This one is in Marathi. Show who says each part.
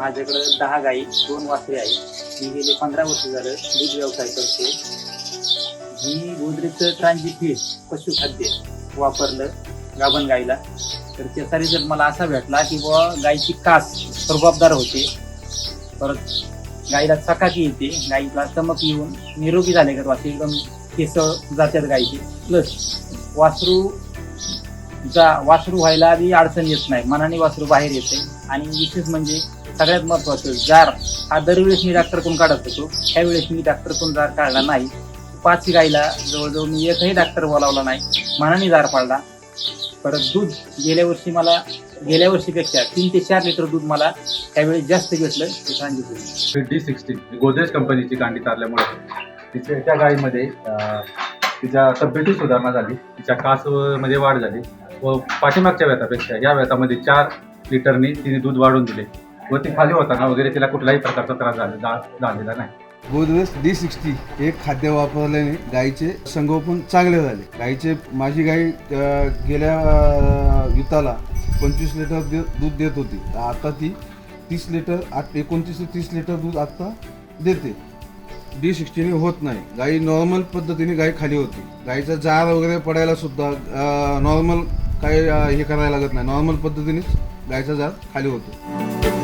Speaker 1: माझ्याकडे दहा गाई दोन वासरे आहेत. मी गेले पंधरा वर्ष झालं दूध व्यवसाय करतो. मी गोदरेजचं ट्रान्झिट फीड पशुखाद्य वापरलं गाभण गाईला. तर त्याचा रिझल्ट मला असा भेटला की बुवा गायची कास प्रभावदार होते परत गाईला चकाकी येते गाईला चमक येऊन निरोगी झाले का वासरे एकदम केस जातात गायचे प्लस वासरू जा वासरू व्हायला आधी अडचण येत नाही. मनाने वासरू बाहेर येते. आणि विशेष म्हणजे सगळ्यात महत्वाचं जार हा दरवेळेस मी डॉक्टरकडून काढत होतो. त्यावेळेस मी डॉक्टरकडून जार काढला नाही. पाच गाईला जवळजवळ मी एकही डॉक्टर बोलावला नाही. मनाने जार पाडला परत दूध गेल्या वर्षी मला गेल्या वर्षीपेक्षा तीन ते चार लिटर दूध मला त्यावेळेस जास्त भेटलं ते सांगितलं.
Speaker 2: डी सिक्स्टीन गोदरेज कंपनीची कांडी चालल्यामुळे तिच्या त्या गायीमध्ये तिच्या तब्येतीत सुधारणा झाली. तिच्या कासमध्ये वाढ झाली. व पाठीमागच्या व्यथापेक्षा या व्यथामध्ये चार लिटरनी तिने दूध वाढून दिले. व ती खाली होताना वगैरे तिला कुठलाही प्रकारचा त्रास झालेला नाही.
Speaker 3: गोदरेज डी सिक्स्टी हे खाद्य वापरल्याने गाईचे संगोपन चांगले झाले. गाईचे माझी गाई गेल्या युताला पंचवीस लिटर दे- दूध देत होती. आता ती तीस लिटर आत एकोणतीस ते तीस लिटर दूध आता देते. डी सिक्स्टीने होत नाही. गाई नॉर्मल पद्धतीने गाई खाली होती. गाईचा जार वगैरे पडायला सुद्धा नॉर्मल काही हे करायला लागत नाही. नॉर्मल पद्धतीनेच गायचा जार खाली होतो.